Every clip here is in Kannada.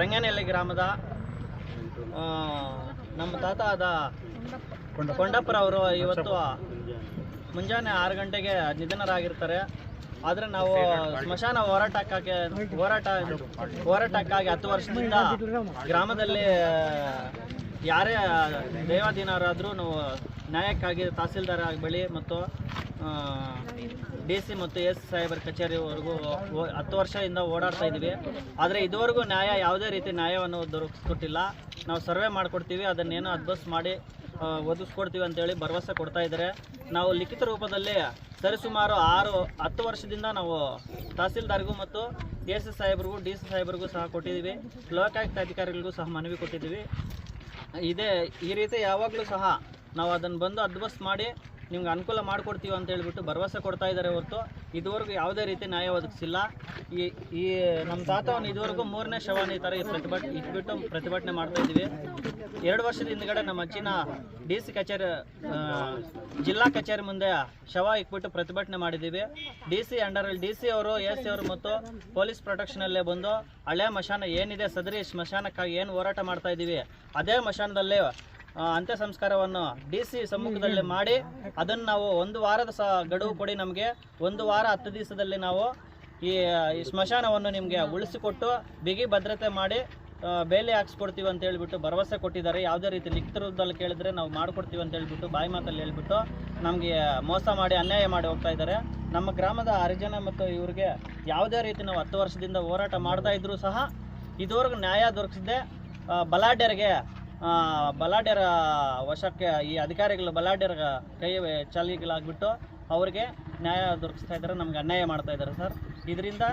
ರಂಗನಹಳ್ಳಿ ಗ್ರಾಮದ ನಮ್ಮ ತಾತ ಆದ ಕೊಂಡಪ್ಪರವರು ಇವತ್ತು ಮುಂಜಾನೆ ಆರು ಗಂಟೆಗೆ ನಿಧನರಾಗಿರ್ತಾರೆ. ಆದರೆ ನಾವು ಸ್ಮಶಾನ ಹೋರಾಟಕ್ಕಾಗಿ, ಹೋರಾಟ, ಹೋರಾಟಕ್ಕಾಗಿ ಹತ್ತು ವರ್ಷದಿಂದ ಗ್ರಾಮದಲ್ಲಿ, ಯಾರೇ ದೇವಾಧೀನರಾದರೂ ನಾವು ನ್ಯಾಯಕ್ಕಾಗಿ ತಹಸೀಲ್ದಾರ್ ಬಳಿ ಮತ್ತು ಡಿ ಸಿ ಮತ್ತು ಎಸ್ ಸಾಹೇಬರ ಕಚೇರಿವರೆಗೂ ಹತ್ತು ವರ್ಷದಿಂದ ಓಡಾಡ್ತಾ ಇದ್ದೀವಿ. ಆದರೆ ಇದುವರೆಗೂ ನ್ಯಾಯ ಯಾವುದೇ ರೀತಿ ನ್ಯಾಯವನ್ನು ದೊರಕಿಸ್ಕೊಟ್ಟಿಲ್ಲ. ನಾವು ಸರ್ವೆ ಮಾಡಿಕೊಡ್ತೀವಿ, ಅದನ್ನೇನೋ ಅಡ್ಜಸ್ಟ್ ಮಾಡಿ ಒದಗಿಸ್ಕೊಡ್ತೀವಿ ಅಂತೇಳಿ ಭರವಸೆ ಕೊಡ್ತಾ ಇದ್ದಾರೆ. ನಾವು ಲಿಖಿತ ರೂಪದಲ್ಲಿ ಸರಿಸುಮಾರು ಆರು, ಹತ್ತು ವರ್ಷದಿಂದ ನಾವು ತಹಸೀಲ್ದಾರ್ಗೂ ಮತ್ತು ಎಸ್ ಎಸ್ ಸಾಹೇಬ್ರಿಗೂ, ಡಿ ಸಿ ಸಾಹೇಬ್ರಿಗೂ ಸಹ ಕೊಟ್ಟಿದ್ದೀವಿ. ಲೋಕಾಯುಕ್ತ ಅಧಿಕಾರಿಗಳಿಗೂ ಸಹ ಮನವಿ ಕೊಟ್ಟಿದ್ದೀವಿ. ಇದೇ, ಈ ರೀತಿ ಯಾವಾಗಲೂ ಸಹ ನಾವು ಅದನ್ನು ಬಂದು ಅಡ್ವಸ್ ಮಾಡಿ ನಿಮ್ಗೆ ಅನುಕೂಲ ಮಾಡಿಕೊಡ್ತೀವಿ ಅಂತ ಹೇಳ್ಬಿಟ್ಟು ಭರವಸೆ ಕೊಡ್ತಾ ಇದ್ದಾರೆ ಹೊರತು ಇದುವರೆಗೂ ಯಾವುದೇ ರೀತಿ ನ್ಯಾಯ ಒದಗಿಸಿಲ್ಲ. ಈ ಈ, ನಮ್ಮ ತಾತವನ್ನು ಇದುವರೆಗೂ ಮೂರನೇ ಶವನ ಈ ಥರ ಈ ಪ್ರತಿಭಟನೆ ಇಟ್ಬಿಟ್ಟು ಪ್ರತಿಭಟನೆ ಮಾಡ್ತಾ ಇದ್ದೀವಿ. ಎರಡು ವರ್ಷದ ಹಿಂದ್ಗಡೆ ನಮ್ಮ ಅಜ್ಜಿನ ಡಿ ಸಿ ಕಚೇರಿ ಜಿಲ್ಲಾ ಕಚೇರಿ ಮುಂದೆ ಶವ ಇಟ್ಬಿಟ್ಟು ಪ್ರತಿಭಟನೆ ಮಾಡಿದ್ದೀವಿ. ಡಿ ಸಿ ಅಂಡರಲ್ಲಿ ಡಿ ಸಿ ಅವರು, ಎ ಸಿ ಅವರು ಮತ್ತು ಪೊಲೀಸ್ ಪ್ರೊಟೆಕ್ಷನಲ್ಲೇ ಬಂದು ಹಳೆ ಮಶಾನ ಏನಿದೆ ಸದರಿ ಸ್ಮಶಾನಕ್ಕಾಗಿ ಏನು ಹೋರಾಟ ಮಾಡ್ತಾ ಇದ್ದೀವಿ. ಅದೇ ಮಶಾನದಲ್ಲೇ ಅಂತ್ಯ ಸಂಸ್ಕಾರವನ್ನು ಡಿ ಸಿ ಸಮ್ಮುಖದಲ್ಲಿ ಮಾಡಿ ಅದನ್ನು ನಾವು ಒಂದು ವಾರದ ಸಹ ಗಡುವು ಕೊಡಿ ನಮಗೆ. ಒಂದು ವಾರ ಹತ್ತು ದಿವಸದಲ್ಲಿ ನಾವು ಈ ಸ್ಮಶಾನವನ್ನು ನಿಮಗೆ ಉಳಿಸಿಕೊಟ್ಟು ಬಿಗಿ ಭದ್ರತೆ ಮಾಡಿ ಬೇಲಿ ಹಾಕ್ಸ್ಕೊಡ್ತೀವಿ ಅಂತ ಹೇಳಿಬಿಟ್ಟು ಭರವಸೆ ಕೊಟ್ಟಿದ್ದಾರೆ. ಯಾವುದೇ ರೀತಿ ಲಿಖಿತ ಕೇಳಿದ್ರೆ ನಾವು ಮಾಡಿಕೊಡ್ತೀವಿ ಅಂತ ಹೇಳ್ಬಿಟ್ಟು ಬಾಯಿ ಮಾತಲ್ಲಿ ಹೇಳ್ಬಿಟ್ಟು ನಮಗೆ ಮೋಸ ಮಾಡಿ, ಅನ್ಯಾಯ ಮಾಡಿ ಹೋಗ್ತಾ ಇದ್ದಾರೆ. ನಮ್ಮ ಗ್ರಾಮದ ಹರಿಜನ ಮತ್ತು ಇವರಿಗೆ ಯಾವುದೇ ರೀತಿ ನಾವು ಹತ್ತು ವರ್ಷದಿಂದ ಹೋರಾಟ ಮಾಡ್ತಾ ಇದ್ರೂ ಸಹ ಇದುವರೆಗೂ ನ್ಯಾಯ ದೊರಕಿಸದೆ ಬಲಾಢ್ಯರಿಗೆ ಬಲಾಢ್ಯರ ವಶಕ್ಕೆ ಈ ಅಧಿಕಾರಿಗಳು ಬಲಾಢ್ಯರ ಕೈ ಚಾಲಿಗಳಾಗ್ಬಿಟ್ಟು ಅವ್ರಿಗೆ ನ್ಯಾಯ ದೊರಕಿಸ್ತಾ ಇದ್ದಾರೆ, ನಮ್ಗೆ ಅನ್ಯಾಯ ಮಾಡ್ತಾ ಇದ್ದಾರೆ ಸರ್. ಇದರಿಂದ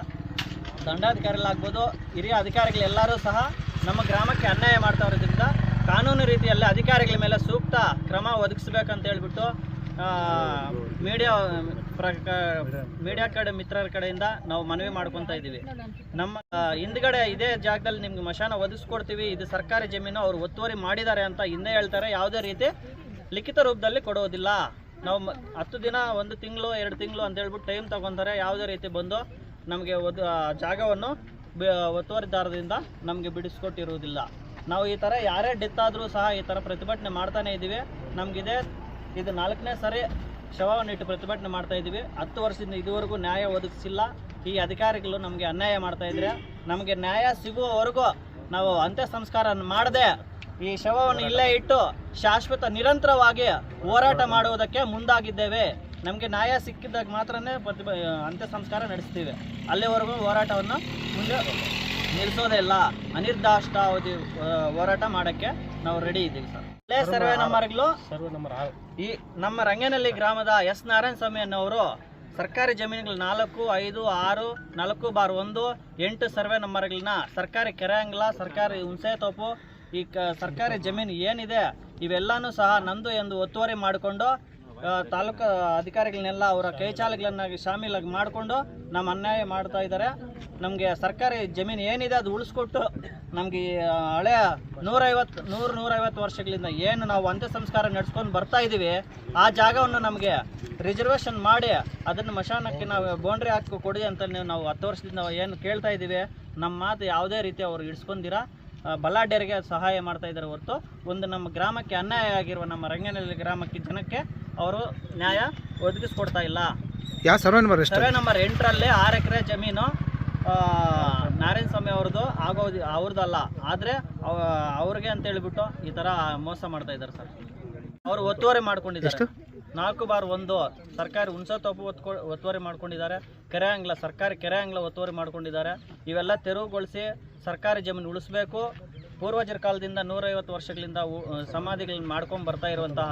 ದಂಡಾಧಿಕಾರಿಗಳಾಗ್ಬೋದು, ಹಿರಿಯ ಅಧಿಕಾರಿಗಳೆಲ್ಲರೂ ಸಹ ನಮ್ಮ ಗ್ರಾಮಕ್ಕೆ ಅನ್ಯಾಯ ಮಾಡ್ತಾ ಇರೋದ್ರಿಂದ ಕಾನೂನು ರೀತಿಯಲ್ಲಿ ಅಧಿಕಾರಿಗಳ ಮೇಲೆ ಸೂಕ್ತ ಕ್ರಮ ಒದಗಿಸ್ಬೇಕಂತ ಹೇಳ್ಬಿಟ್ಟು ಮೀಡಿಯಾ ಪ್ರಕ ಮೀಡಿಯಾ ಕಡೆ, ಮಿತ್ರರ ಕಡೆಯಿಂದ ನಾವು ಮನವಿ ಮಾಡ್ಕೊತಾ ಇದ್ದೀವಿ. ನಮ್ಮ ಹಿಂದ್ಗಡೆ ಇದೇ ಜಾಗದಲ್ಲಿ ನಿಮ್ಗೆ ಮಶಾನ ಒದಗಿಸ್ಕೊಡ್ತೀವಿ. ಇದು ಸರ್ಕಾರಿ ಜಮೀನು, ಅವ್ರು ಒತ್ತುವರಿ ಮಾಡಿದ್ದಾರೆ ಅಂತ ಹಿಂದೆ ಹೇಳ್ತಾರೆ. ಯಾವುದೇ ರೀತಿ ಲಿಖಿತ ರೂಪದಲ್ಲಿ ಕೊಡೋದಿಲ್ಲ. ನಾವು ಹತ್ತು ದಿನ, ಒಂದು ತಿಂಗಳು, ಎರಡು ತಿಂಗಳು ಅಂತ ಹೇಳ್ಬಿಟ್ಟು ಟೈಮ್ ತಗೊಂತಾರೆ. ಯಾವುದೇ ರೀತಿ ಬಂದು ನಮಗೆ ಒದ್ ಜಾಗವನ್ನು ಒತ್ತುವರಿದಾರದಿಂದ ನಮಗೆ ಬಿಡಿಸ್ಕೊಟ್ಟಿರುವುದಿಲ್ಲ. ನಾವು ಈ ಥರ ಯಾರೇ ಡೆತ್ ಆದರೂ ಸಹ ಈ ಥರ ಪ್ರತಿಭಟನೆ ಮಾಡ್ತಾನೆ ಇದ್ದೀವಿ. ನಮಗಿದೆ ಇದು ನಾಲ್ಕನೇ ಸರಿ ಶವವನ್ನು ಇಟ್ಟು ಪ್ರತಿಭಟನೆ ಮಾಡ್ತಾ ಇದ್ದೀವಿ. ಹತ್ತು ವರ್ಷದಿಂದ ಇದುವರೆಗೂ ನ್ಯಾಯ ಒದಗಿಸಿಲ್ಲ. ಈ ಅಧಿಕಾರಿಗಳು ನಮಗೆ ಅನ್ಯಾಯ ಮಾಡ್ತಾ ಇದ್ರೆ ನಮಗೆ ನ್ಯಾಯ ಸಿಗುವವರೆಗೂ ನಾವು ಅಂತ್ಯ ಸಂಸ್ಕಾರ ಮಾಡದೆ ಈ ಶವವನ್ನು ಇಲ್ಲೇ ಇಟ್ಟು ಶಾಶ್ವತ ನಿರಂತರವಾಗಿ ಹೋರಾಟ ಮಾಡುವುದಕ್ಕೆ ಮುಂದಾಗಿದ್ದೇವೆ. ನಮಗೆ ನ್ಯಾಯ ಸಿಕ್ಕಿದಾಗ ಮಾತ್ರನೇ ಅಂತ್ಯ ಸಂಸ್ಕಾರ ನಡೆಸ್ತೀವಿ. ಅಲ್ಲಿವರೆಗೂ ಹೋರಾಟವನ್ನು ಮುಂದೆ ನಿಲ್ಲಿಸೋದೇ ಇಲ್ಲ. ಅನಿರ್ದಿಷ್ಟಾವಧಿ ಹೋರಾಟ ಮಾಡೋಕ್ಕೆ ನಾವು ರೆಡಿ ಇದ್ದೀವಿ ಸರ್. ಸರ್ವೆ ನಂಬರ್ಗಳು ಸರ್ವೆ ನಂಬರ್ ಈ ನಮ್ಮ ರಂಗನಹಳ್ಳಿ ಗ್ರಾಮದ ಎಸ್ ನಾರಾಯಣ ಸ್ವಾಮಿ ಅನ್ನೋರು ಸರ್ಕಾರಿ ಜಮೀನುಗಳು ನಾಲ್ಕು ಐದು ಆರು ನಾಲ್ಕು ಬಾರ್ ಒಂದು ಎಂಟು ಸರ್ವೆ ನಂಬರ್ಗಳನ್ನ ಸರ್ಕಾರಿ ಕೆರೆ ಅಂಗ್ಲ ಸರ್ಕಾರಿ ಹುಣಸೆ ತೋಪು ಈ ಕ ಸರ್ಕಾರಿ ಜಮೀನು ಏನಿದೆ ಇವೆಲ್ಲಾನು ಸಹ ನಂದು ಎಂದು ಒತ್ತುವರಿ ಮಾಡಿಕೊಂಡು ತಾಲೂಕು ಅಧಿಕಾರಿಗಳನ್ನೆಲ್ಲ ಅವರ ಕೈಚಾಲಗಳನ್ನಾಗಿ ಶಾಮೀಲಾಗಿ ಮಾಡಿಕೊಂಡು ನಮ್ಮ ಅನ್ಯಾಯ ಮಾಡ್ತಾ ಇದ್ದಾರೆ. ನಮಗೆ ಸರ್ಕಾರಿ ಜಮೀನು ಏನಿದೆ ಅದು ಉಳಿಸ್ಕೊಟ್ಟು ನಮಗೆ ಹಳೆ ನೂರೈವತ್ತು, ನೂರು ನೂರೈವತ್ತು ವರ್ಷಗಳಿಂದ ಏನು ನಾವು ಅಂತ್ಯ ಸಂಸ್ಕಾರ ನಡೆಸ್ಕೊಂಡು ಬರ್ತಾ ಇದ್ದೀವಿ ಆ ಜಾಗವನ್ನು ನಮಗೆ ರಿಸರ್ವೇಷನ್ ಮಾಡಿ ಅದನ್ನು ಮಶಾನಕ್ಕೆ ನಾವು ಬೌಂಡ್ರಿ ಹಾಕಿ ಕೊಡಿ ಅಂತ ನಾವು ಹತ್ತು ವರ್ಷದಿಂದ ಏನು ಕೇಳ್ತಾ ಇದ್ದೀವಿ ನಮ್ಮ ಮಾತು ಯಾವುದೇ ರೀತಿ ಅವರು ಇಡ್ಸ್ಕೊಂಡಿರ ಬಲಾಢ್ಯರಿಗೆ ಸಹಾಯ ಮಾಡ್ತಾ ಇದ್ದಾರೆ ಹೊರತು ಒಂದು ನಮ್ಮ ಗ್ರಾಮಕ್ಕೆ ಅನ್ಯಾಯ ಆಗಿರುವ ನಮ್ಮ ರಂಗನಹಳ್ಳಿ ಗ್ರಾಮಕ್ಕೆ ಜನಕ್ಕೆ ಅವರು ನ್ಯಾಯ ಒದಗಿಸ್ಕೊಡ್ತಾ ಇಲ್ಲ. ಯಾವ ಸರ್ವೆ ನಂಬರ್ ಎಷ್ಟು? ಸರ್ವೆ ನಂಬರ್ ಎಂಟರಲ್ಲಿ ಆರು ಎಕರೆ ಜಮೀನು ನಾರಾಯಣ ಸ್ವಾಮಿ ಅವ್ರದ್ದು ಆಗೋದು ಅವ್ರದ್ದಲ್ಲ. ಆದರೆ ಅವ್ರಿಗೆ ಅಂತ ಹೇಳಿಬಿಟ್ಟು ಈ ಥರ ಮೋಸ ಮಾಡ್ತಾ ಇದ್ದಾರೆ ಸರ್. ಅವರು ಒತ್ತುವರಿ ಮಾಡ್ಕೊಂಡಿದ್ದಾರೆ. ನಾಲ್ಕು ಬಾರ್ ಒಂದು ಸರ್ಕಾರಿ ಹುಣಸತೊಪ್ಪು ಒತ್ಕೊ ಒತ್ತುವರಿ ಮಾಡ್ಕೊಂಡಿದ್ದಾರೆ. ಕೆರೆ ಅಂಗ್ಲ ಸರ್ಕಾರಿ ಕೆರೆ ಅಂಗ್ಲ ಒತ್ತುವರಿ ಮಾಡ್ಕೊಂಡಿದ್ದಾರೆ. ಇವೆಲ್ಲ ತೆರವುಗೊಳಿಸಿ ಸರ್ಕಾರಿ ಜಮೀನು ಉಳಿಸ್ಬೇಕು. ಪೂರ್ವಜರ ಕಾಲದಿಂದ ನೂರೈವತ್ತು ವರ್ಷಗಳಿಂದ ಸಮಾಧಿಗಳನ್ನ ಮಾಡ್ಕೊಂಡು ಬರ್ತಾ ಇರುವಂತಹ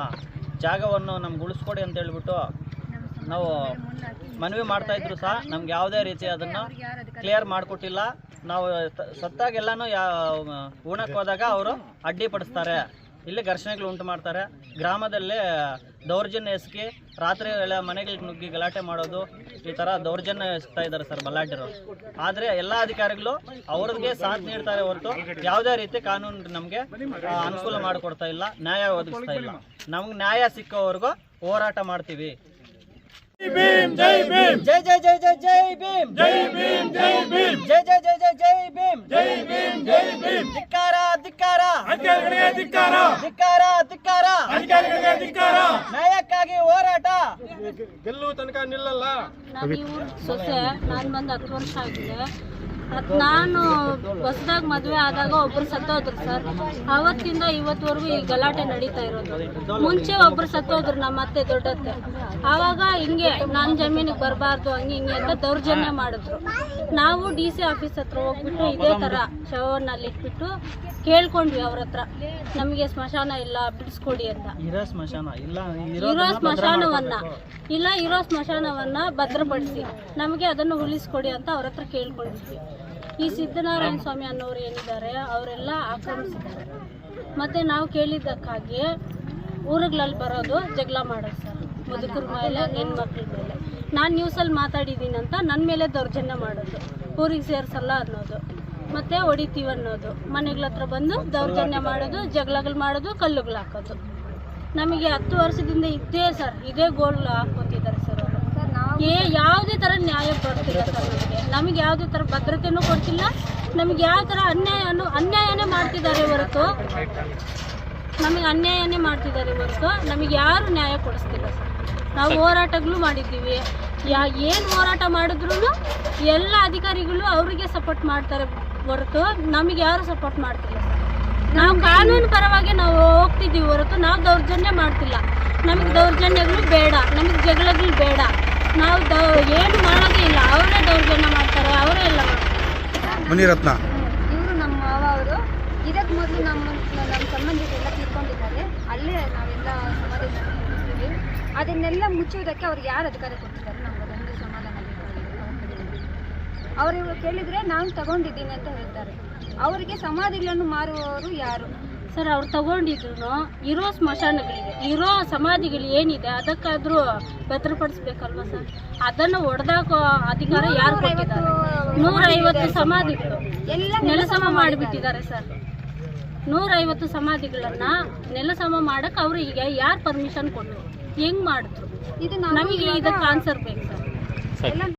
ಜಾಗವನ್ನು ನಮ್ಗೆ ಉಳಿಸ್ಕೊಡಿ ಅಂತ ಹೇಳ್ಬಿಟ್ಟು ನಾವು ಮನವಿ ಮಾಡ್ತಾ ಇದ್ರು ಸಹ, ನಮ್ಗೆ ಯಾವುದೇ ರೀತಿ ಅದನ್ನು ಕ್ಲಿಯರ್ ಮಾಡಿಕೊಟ್ಟಿಲ್ಲ. ನಾವು ಸತ್ತಾಗೆಲ್ಲನೂ ಯಾ ಉಣಕ್ಕೆ ಹೋದಾಗ ಅವರು ಅಡ್ಡಿಪಡಿಸ್ತಾರೆ. ಇಲ್ಲಿ ಘರ್ಷಣೆಗಳು ಉಂಟು ಮಾಡ್ತಾರೆ. ಗ್ರಾಮದಲ್ಲೇ ದೌರ್ಜನ್ಯ ಎಸಗಿ ರಾತ್ರಿ ವೇಳೆ ಮನೆಗಳಿಗೆ ನುಗ್ಗಿ ಗಲಾಟೆ ಮಾಡೋದು ಈ ಥರ ದೌರ್ಜನ್ಯ ಎಸ್ತಾ ಇದ್ದಾರೆ ಸರ್ ಬಲಾಢ್ಯರು ಆದರೆ ಎಲ್ಲ ಅಧಿಕಾರಿಗಳು ಅವ್ರಿಗೆ ಸಾಥ್ ನೀಡ್ತಾರೆ ಹೊರತು ಯಾವುದೇ ರೀತಿ ಕಾನೂನು ನಮಗೆ ಅನುಕೂಲ ಮಾಡಿಕೊಡ್ತಾ ಇಲ್ಲ ನ್ಯಾಯ ಒದಗಿಸ್ತಾ ಇಲ್ಲ. ನಮ್ಗೆ ನ್ಯಾಯ ಸಿಕ್ಕೋವರೆಗೂ ಹೋರಾಟ ಮಾಡ್ತೀವಿ. ಜೈ ಜೈ ಜೈ ಜೈ ಜೈ ಭೀಮ್. ಜೈ ಭೀಮ್ ಜೈ ಭೀಮ್. ಜೈ ಜೈ ಜೈ ಜೈ ಜೈ ಭೀಮ್. ಜೈ ಭೀಮ್ ಜೈ ಭೀಮ್. ಧಿಕ್ಕಾರ ಧಿಕ್ಕಾರ ಅಧಿಕಾರಿಗಳಿಗೆ ಧಿಕ್ಕಾರ ಧಿಕ್ಕಾರ ಧಿಕ್ಕಾರ ಅಧಿಕಾರಿಗಳಿಗೆ ಧಿಕ್ಕಾರ ನ್ಯಾಯಕ್ಕಾಗಿ ಹೋರಾಟ. ಗೆಲ್ಲುವ ತನಕ ನಿಲ್ಲಲ್ಲ. ನಾನು ಈ ಊರ್ ಸೊಸೆ ನಾನು ಬಂದು ಹತ್ತು ವರ್ಷ ಆಗಿದೆ. ಅದ್ ನಾನು ಹೊಸದಾಗಿ ಮದುವೆ ಆದಾಗ ಒಬ್ರು ಸತ್ತೋದ್ರು ಸರ್. ಅವತ್ತಿಂದ ಇವತ್ತವರೆಗೂ ಈ ಗಲಾಟೆ ನಡೀತಾ ಇರೋದು. ಮುಂಚೆ ಒಬ್ರು ಸತ್ತೋದ್ರು ನಮ್ಮ ಅತ್ತೆ ದೊಡ್ಡತ್ತೆ ಆವಾಗ ಹಿಂಗೆ ನನ್ನ ಜಮೀನಿಗೆ ಬರಬಾರ್ದು ಹಂಗೆ ಹಿಂಗೆ ಅಂತ ದೌರ್ಜನ್ಯ ಮಾಡಿದ್ರು. ನಾವು ಡಿ ಸಿ ಆಫೀಸ್ ಹತ್ರ ಹೋಗ್ಬಿಟ್ಟು ಇದೇ ಥರ ಶವನಲ್ಲಿ ಇಟ್ಬಿಟ್ಟು ಕೇಳ್ಕೊಂಡ್ವಿ ಅವ್ರ ಹತ್ರ. ನಮಗೆ ಸ್ಮಶಾನ ಇಲ್ಲ ಬಿಡಿಸ್ಕೊಡಿ ಅಂತ. ಇರೋ ಸ್ಮಶಾನ? ಇಲ್ಲ ಇರೋ ಸ್ಮಶಾನವನ್ನ. ಇಲ್ಲ ಇರೋ ಸ್ಮಶಾನವನ್ನ ಭದ್ರಪಡಿಸಿ. ನಮಗೆ ಅದನ್ನು ಉಳಿಸ್ಕೊಡಿ ಅಂತ ಅವ್ರ ಹತ್ರ ಕೇಳ್ಕೊಂಡಿದ್ವಿ. ಈ ಸಿದ್ದನಾರಾಯಣ ಸ್ವಾಮಿ ಅನ್ನೋರು ಏನಿದ್ದಾರೆ, ಅವರೆಲ್ಲ ಆಕ್ರಮಿಸಿದ್ದಾರೆ. ಮತ್ತೆ ನಾವು ಕೇಳಿದ್ದಕ್ಕಾಗಿ ಊರುಗಳಲ್ಲಿ ಬರೋದು ಜಗಳ ಮಾಡೋದು ಸರ್, ಮುದುಕರ ಮೇಲೆ, ಹೆಣ್ಮಕ್ಳ ಮೇಲೆ. ನಾನು ನ್ಯೂಸಲ್ಲಿ ಮಾತಾಡಿದ್ದೀನಿ ಅಂತ ನನ್ನ ಮೇಲೆ ದೌರ್ಜನ್ಯ ಮಾಡೋದು, ಊರಿಗೆ ಸೇರಿಸಲ್ಲ ಅನ್ನೋದು, ಮತ್ತೆ ಹೊಡಿತೀವಿ ಅನ್ನೋದು. ಮನೆಗಳ ಹತ್ರ ಬಂದು ದೌರ್ಜನ್ಯ ಮಾಡೋದು, ಜಗಳಗಳು ಮಾಡೋದು, ಕಲ್ಲುಗಳು ಹಾಕೋದು. ನಮಗೆ ಹತ್ತು ವರ್ಷದಿಂದ ಇದ್ದೇ ಸರ್, ಇದೇ ಗೋಲ್ ಹಾಕೋತಿದ್ದಾರೆ ಸರ್ ಅವರು. ಏ ಯಾವುದೇ ಥರ ನ್ಯಾಯ ಕೊಡ್ತಿಲ್ಲ ಸರ್ ನಮಗೆ. ನಮಗೆ ಯಾವುದೇ ಥರ ಭದ್ರತೆನೂ ಕೊಡ್ತಿಲ್ಲ. ನಮಗೆ ಯಾವ ಥರ ಅನ್ಯಾಯನೂ, ಅನ್ಯಾಯನೇ ಮಾಡ್ತಿದ್ದಾರೆ ಹೊರತು ನಮಗೆ ಅನ್ಯಾಯನೇ ಮಾಡ್ತಿದ್ದಾರೆ ಹೊರತು ನಮಗೆ ಯಾರು ನ್ಯಾಯ ಕೊಡಿಸ್ತಿಲ್ಲ ಸರ್. ನಾವು ಹೋರಾಟಗಳು ಮಾಡಿದ್ದೀವಿ. ಯಾ, ಏನು ಹೋರಾಟ ಮಾಡಿದ್ರು ಎಲ್ಲ ಅಧಿಕಾರಿಗಳು ಅವರಿಗೆ ಸಪೋರ್ಟ್ ಮಾಡ್ತಾರೆ ಹೊರತು ನಮಗೆ ಯಾರು ಸಪೋರ್ಟ್ ಮಾಡ್ತಿಲ್ಲ ನಾವು ಕಾನೂನು ಪರವಾಗಿ ನಾವು ಹೋಗ್ತಿದ್ದೀವಿ ಹೊರತು ನಾವು ದೌರ್ಜನ್ಯ ಮಾಡ್ತಿಲ್ಲ. ನಮಗೆ ದೌರ್ಜನ್ಯಗಳು ಬೇಡ. ನಮಗೆ ಜಗಳಗಳು ಬೇಡ. ನಾವು ದೌ ಏನು ಮಾಡೋದೇ ಇಲ್ಲ ಅವರೇ ದೌರ್ಜನ್ಯ ಮಾಡ್ತಾರೆ ಅವರೇ ಎಲ್ಲ ಮಾಡ್ತಾರೆ. ಮುನಿರತ್ನ. ಇವರು ನಮ್ಮ ಮಾವ ಅವರು. ಇದಕ್ಕೆ ಮೊದಲು ನಮ್ಮ ನಮ್ಮ ಸಂಬಂಧಿಕರೆಲ್ಲ ತಿಳ್ಕೊಂಡಿದ್ದಾರೆ ಅಲ್ಲೇ ನಾವೆಲ್ಲ ಸಮಾಧಾನ ಮಾಡ್ಕೊಂಡಿದ್ದೀವಿ ಅದನ್ನೆಲ್ಲ ಮುಚ್ಚುವುದಕ್ಕೆ ಅವ್ರಿಗೆ ಯಾರು ಅಧಿಕಾರ ಕೊಟ್ಟಿದ್ದಾರೆ? ನಮ್ಗೆ ಅದೊಂದು ಸಮಾಧಾನ ಬೇಕಾಗಿದೆ ಅವ್ರ ಕಡೆಯಿಂದ. ಅವರು ಕೇಳಿದರೆ ನಾನು ತಗೊಂಡಿದ್ದೀನಿ ಅಂತ ಹೇಳ್ತಾರೆ. ಅವರಿಗೆ ಸಮಾಧಿಗಳನ್ನು ಮಾರುವವರು ಯಾರು? ಸರ್ ಅವ್ರು ತಗೊಂಡಿದ್ರು ಇರೋ ಸ್ಮಶಾನಗಳಿಗೆ ಇರೋ ಸಮಾಧಿಗಳು ಏನಿದೆ ಅದಕ್ಕಾದ್ರೂ ಭದ್ರಪಡಿಸ್ಬೇಕಲ್ವ ಸರ್? ಅದನ್ನು ಒಡೆದಾಕೋ ಅಧಿಕಾರ ಯಾರು ಕೊಟ್ಟಿದ್ದಾರೆ? ನೂರೈವತ್ತು ಸಮಾಧಿಗಳು ಎಲ್ಲ ನೆಲಸಮ ಮಾಡಿಬಿಟ್ಟಿದ್ದಾರೆ ಸರ್. ನೂರೈವತ್ತು ಸಮಾಧಿಗಳನ್ನ ನೆಲಸಮ ಮಾಡಕ್ ಅವ್ರು ಈಗ ಯಾರು ಪರ್ಮಿಷನ್ ಕೊಟ್ಟರು ಹೆಂಗ್ ಮಾಡಿದ್ರು? ಇದು ನಮಗೆ ಇದಕ್ಕೆ ಆನ್ಸರ್ ಬೇಕು ಸರ್.